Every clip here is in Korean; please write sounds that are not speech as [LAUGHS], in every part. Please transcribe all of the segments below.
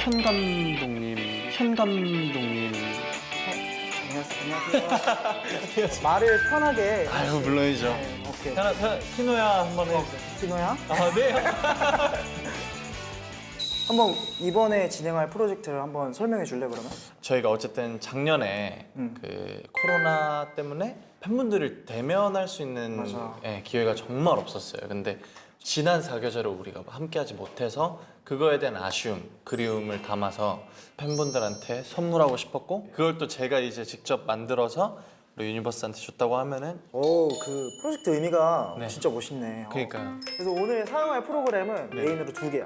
현 감독님, 현 감독님. 안녕하세요. 안녕하세요. 말을 편하게. 아유 물론이죠. 네, 오케이. 하나, 하나, 키노야 한번 해. 진호야? 아 네. [LAUGHS] 한번 이번에 진행할 프로젝트를 한번 설명해 줄래 그러면? 저희가 어쨌든 작년에 음. 그 코로나 때문에 팬분들을 대면할 수 있는 맞아. 예, 기회가 정말 없었어요. 근데 지난 사계절을 우리가 함께하지 못해서 그거에 대한 아쉬움, 그리움을 담아서 팬분들한테 선물하고 싶었고 그걸 또 제가 이제 직접 만들어서 유니버스한테 줬다고 하면은 오, 그 프로젝트 의미가 네. 진짜 멋있네. 어. 그러니까요. 그래서 오늘 사용할 프로그램은 네. 메인으로 두 개야.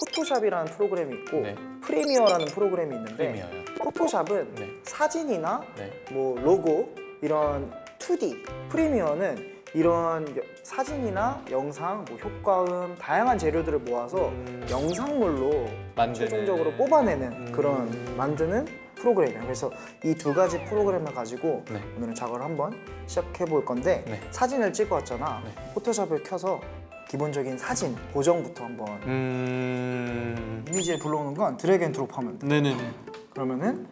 포토샵이라는 프로그램이 있고 네. 프리미어라는 프로그램이 있는데 프리미어요. 포토샵은 네. 사진이나 네. 뭐 로고 이런 2D 프리미어는 이런 여- 사진이나 영상, 뭐 효과음 다양한 재료들을 모아서 음. 영상물로 만드는. 최종적으로 뽑아내는 음. 그런 만드는 프로그램이에요. 그래서 이 두 가지 프로그램을 가지고 네. 오늘은 작업을 한번 시작해 볼 건데 네. 사진을 찍어 왔잖아. 네. 포토샵을 켜서 기본적인 사진 보정부터 한번 음. 이미지를 불러오는 건 드래그 앤 드롭 하면 돼. 네네네. 그러면은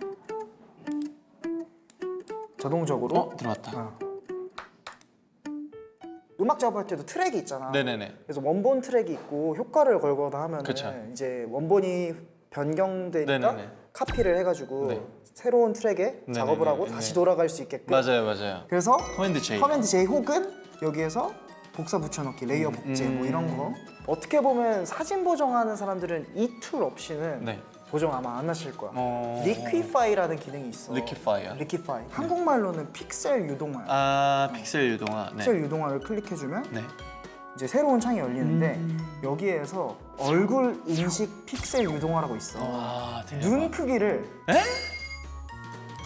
자동적으로 어 들어왔다. 어. 음악 작업할 때도 트랙이 있잖아. 네네네. 그래서 원본 트랙이 있고 효과를 걸거나 하면 그쵸. 은 이제 원본이 변경되니까 네네네. 카피를 해가지고 네. 새로운 트랙에 네네네. 작업을 하고 다시 네. 돌아갈 수 있게끔. 맞아요 맞아요. 그래서 커맨드 J. 커맨드 J 혹은 여기에서 복사 붙여넣기, 레이어 복제 뭐 이런 거. 어떻게 보면 사진 보정하는 사람들은 이 툴 없이는 네. 보정 아마 안 하실 거야. 어. 리퀴파이라는 기능이 있어. 리퀴파이어. 리퀴파이. 한국말로는 픽셀 유동화. 아 픽셀 유동화. 네. 픽셀 유동화를 클릭해주면 네. 이제 새로운 창이 열리는데 음. 여기에서 얼굴 인식 픽셀 유동화라고 있어. 와 대박. 눈 크기를 에?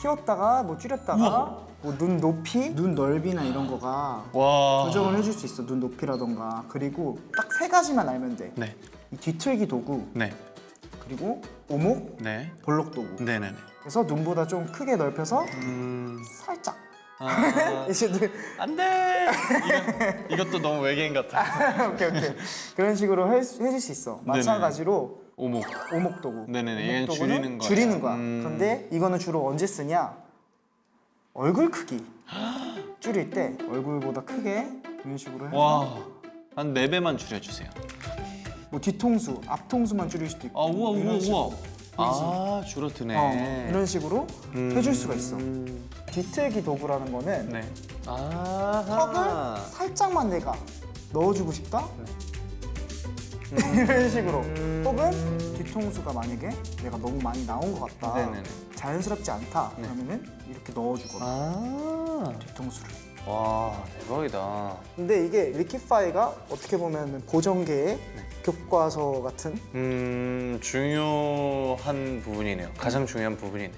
키웠다가 뭐 줄였다가 뭐 눈 높이, 눈 넓이나 이런 거가 와. 조정을 해줄 수 있어. 눈 높이라던가 그리고 딱 세 가지만 알면 돼. 네. 이 뒤틀기 도구 네. 그리고 오목, 네. 볼록 도구. 네네네. 그래서 눈보다 좀 크게 넓혀서 음. 살짝. 아. 이제 눈 안 돼. 이거 이것도 너무 외계인 같아. [LAUGHS] 오케이 오케이 그런 식으로 해, 해줄 수 있어. 마찬가지로 오목. 오목 도구. 네네네. 얘는 오목 도구는 줄이는 거야. 줄이는 거야. 음. 근데 이거는 주로 언제 쓰냐? 얼굴 크기 [GASPS] 줄일 때 얼굴보다 크게 이런 식으로 해서 와. 한 네 배만 줄여주세요. 뭐 뒤통수, 앞통수만 줄일 수도 있고 아 우와 우와 이런 식으로. 우와. 아 줄어드네. 어, 이런 식으로 음. 해줄 수가 있어. 뒤틀기 도구라는 거는 네. 아. 턱을 살짝만 내가 넣어주고 싶다. [LAUGHS] 이런 식으로. 혹은 뒤통수가 만약에 내가 너무 많이 나온 것 같다. 네네네. 자연스럽지 않다. 네. 그러면은 이렇게 넣어주거나 아. 뒤통수를. 와 대박이다. 근데 이게 리키파이가 어떻게 보면 보정계의 네. 교과서 같은 음 중요한 부분이네요. 가장 중요한 부분이네.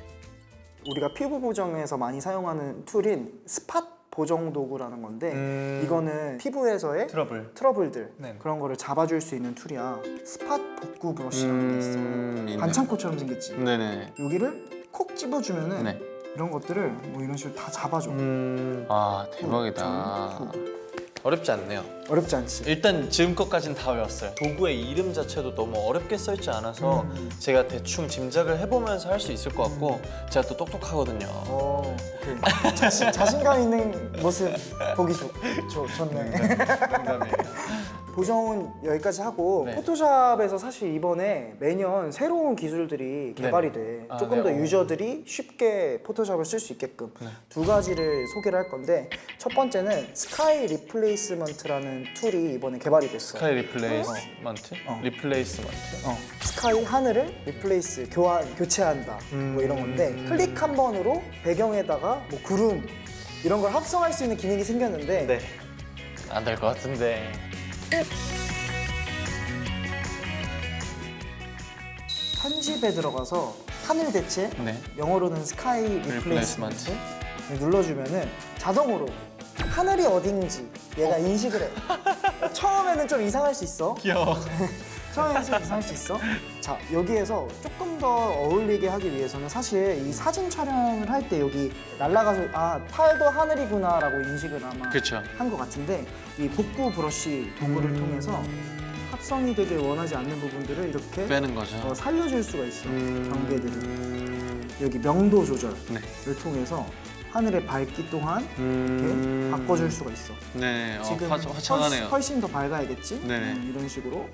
우리가 피부 보정에서 많이 사용하는 툴인 스팟 보정 도구라는 건데 음. 이거는 피부에서의 트러블. 트러블들 네. 그런 거를 잡아줄 수 있는 툴이야. 스팟 복구 브러쉬라는 게 있어. 음, 있네. 반창고처럼 생겼지. 네네. 여기를 콕 집어주면은 네. 이런 것들을 뭐 이런 식으로 다 잡아줘. 음. 아 대박이다. 좀 어렵지 않네요. 어렵지 않지. 일단 지금껏까진 다 외웠어요. 도구의 이름 자체도 너무 어렵게 써있지 않아서 음. 제가 대충 짐작을 해보면서 할 수 있을 것 같고 제가 또 똑똑하거든요. 어, 오케이. 자신, 자신감 있는 모습 보기 좋, 좋, 좋네. 농담이에요. 보정은 여기까지 하고 네. 포토샵에서 사실 이번에 매년 새로운 기술들이 개발이 돼 아, 조금 네. 더 어. 유저들이 쉽게 포토샵을 쓸 수 있게끔 네. 두 가지를 소개를 할 건데 첫 번째는 스카이 리플레이스먼트라는 툴이 이번에 개발이 됐어 스카이 리플레이스먼트? 어. 리플레이스먼트? 어, 스카이 하늘을 리플레이스 교환 교체한다 뭐 이런 건데 음. 클릭 한 번으로 배경에다가 뭐 구름 이런 걸 합성할 수 있는 기능이 생겼는데 네. 안될 것 같은데. 편집에 들어가서 하늘 대체 네. 영어로는 스카이 리플레이스먼트. 눌러주면은 자동으로 하늘이 어딘지 얘가 인식을 해. [LAUGHS] 처음에는 좀 이상할 수 있어. 귀여워. [LAUGHS] 처음에는 좀 이상할 수 있어. 자 여기에서 조금 더 어울리게 하기 위해서는 사실 이 사진 촬영을 할 때 여기 날아가서 아 팔도 하늘이구나 라고 인식을 아마 그렇죠. 한것 같은데 이 복구 브러쉬 도구를 통해서 합성이 되길 원하지 않는 부분들을 이렇게 빼는 거죠. 어, 살려줄 수가 있어. 음. 경계들을 음. 여기 명도 조절을 네. 통해서 하늘의 밝기 또한 이렇게 음. 바꿔줄 수가 있어. 네. 어, 지금 화, 훨씬, 화창하네요. 훨씬 더 밝아야겠지? 네네. 음, 이런 식으로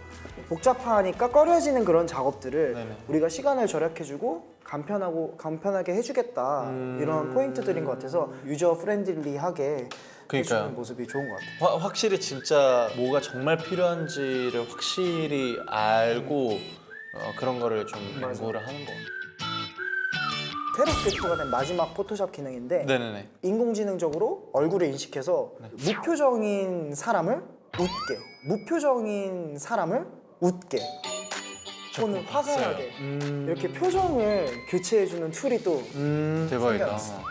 복잡하니까 꺼려지는 그런 작업들을 네네. 우리가 시간을 절약해주고 간편하고 간편하게 해주겠다 음. 이런 포인트들인 것 같아서 유저 프렌들리하게 그러니까요. 해주는 모습이 좋은 것 같아요. 화- 확실히 진짜 뭐가 정말 필요한지를 확실히 알고 어, 그런 거를 좀 맞아. 연구를 하는 것 같아요. 새로 배포가 된 마지막 포토샵 기능인데 네네네. 인공지능적으로 얼굴을 인식해서 무표정인 사람을 웃게, 무표정인 사람을 웃게, 또는 화가 봤어요. 나게 음. 이렇게 표정을 교체해주는 툴이 또 음, 대박이다. 생각났어. 어,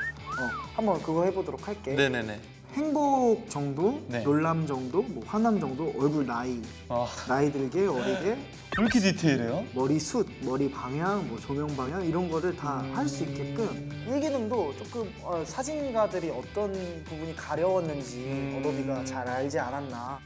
한번 그거 해보도록 할게. 네네네. 행복 정도, 네. 놀람 정도, 뭐 화남 정도, 얼굴 나이, 아, 나이 들게 어리게, 왜 이렇게 디테일해요? 머리 숱, 머리 방향, 뭐 조명 방향 이런 거를 다 할수 음. 있게끔 일기능도 조금 어, 사진가들이 어떤 부분이 가려웠는지 음. 어도비가 잘 알지 않았나.